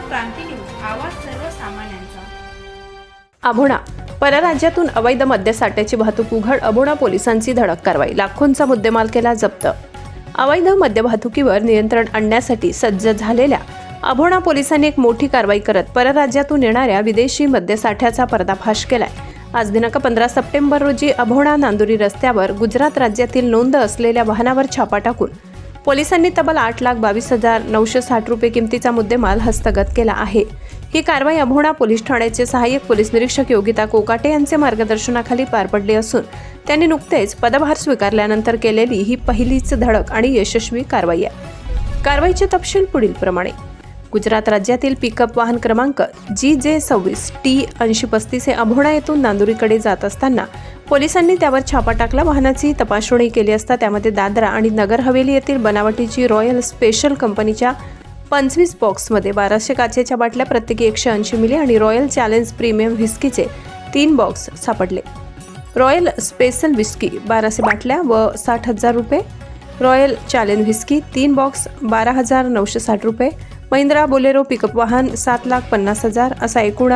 क्रांती news आवाज सर्वसामान्यांचा. अभोणा परराज्यातून अवैध मद्यसाठ्याची वाहतूक उघड अभोणा पोलिसांची धडक कारवाई लाखोंचा मुद्देमाल केला जप्त. अवैध मद्य वाहतुकीवर नियंत्रण आणण्यासाठी सज्ज झालेल्या अभोणा पोलिसांनी एक मोठी कारवाई करत परराज्यातून येणाऱ्या विदेशी मद्यसाठ्याचा पर्दाफाश केलाय. आज दिनांक पंधरा सप्टेंबर रोजी अभोणा नांदुरी रस्त्यावर गुजरात राज्यातील नोंद असलेल्या वाहनावर छापा टाकून पोलिसांनी तब्बल आठ लाख बावीस हजार नऊशे साठ रुपये किमतीचा मुद्देमाल हस्तगत केला आहे. ही कारवाई अभोणा पोलीस ठाण्याचे सहाय्यक पोलीस निरीक्षक योगिता कोकाटे यांचे मार्गदर्शनाखाली पार पडली असून त्यांनी नुकतेच पदभार स्वीकारल्यानंतर केलेली ही पहिलीच धडक आणि यशस्वी कारवाई आहे. कारवाईचे तपशील पुढील प्रमाणे गुजरात राज्यातील पिकअप वाहन क्रमांक जी जे सव्वीस टी ऐंशी पस्तीस हे अभोणा येथून नांदुरीकडे जात असताना पोलिसांनी त्यावर छापा टाकला. वाहनाची तपासणी केली असता त्यामध्ये दादरा आणि नगर हवेली येथील बनावटीची रॉयल स्पेशल कंपनीच्या पंचवीस बॉक्समध्ये बाराशे काचेच्या बाटल्या प्रत्येकी एकशे ऐंशी मिली आणि रॉयल चॅलेंज प्रीमियम व्हिस्कीचे तीन बॉक्स सापडले. रॉयल स्पेशल व्हिस्की बाराशे बाटल्या व साठ हजार रुपये रॉयल चॅलेंज व्हिस्की तीन बॉक्स बारा हजार नऊशे साठ रुपये महिंद्रा बोलेरो पिकअप वाहन सात लाख पन्नास हजार असा एकूण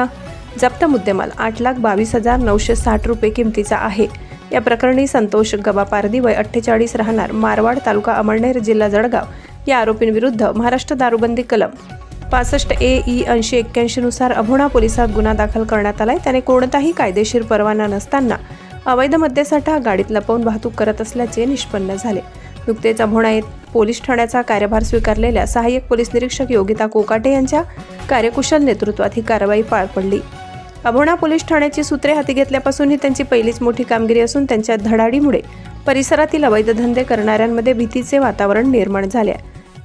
जप्त मुद्देमाल आठ लाख बावीस हजार नऊशे साठ रुपये किमतीचा आहे. या प्रकरणी संतोष गबा पारदी वय अठ्ठेचाळीस राहणार. मारवाड तालुका अमळनेर जिल्हा जळगाव या आरोपींविरुद्ध महाराष्ट्र दारूबंदी कलम. पासष्ट ए ई ऐंशी एक्क्याऐंशीनुसार अभोणा पोलिसात गुन्हा दाखल करण्यात आलाय. त्याने कोणताही कायदेशीर परवाना नसताना अवैध मद्यसाठा गाडीत लपवून वाहतूक करत असल्याचे निष्पन्न झाले. नुकतेच अभोणा येथ पोलीस ठाण्याचा कार्यभार स्वीकारलेल्या सहाय्यक पोलीस निरीक्षक योगिता कोकाटे यांच्या कार्यकुशल नेतृत्वात ही कारवाई पार पडली. अभोणा पोलीस ठाण्याची सूत्रे हाती घेतल्यापासून ही त्यांची पहिलीच मोठी कामगिरी असून त्यांच्या धडाडीमुळे परिसरातील अवैध धंदे करणाऱ्यांमध्ये भीतीचे वातावरण निर्माण झाले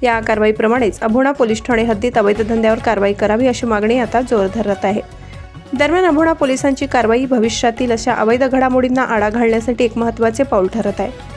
या कारवाईप्रमाणेच अभोणा पोलीस ठाणे हद्दीत अवैध धंद्यावर कारवाई करावी अशी मागणी आता जोर धरत आहे. दरम्यान अभोणा पोलिसांची कारवाई भविष्यातील अशा अवैध घडामोडींना आळा घालण्यासाठी एक महत्त्वाचे पाऊल ठरत आहे.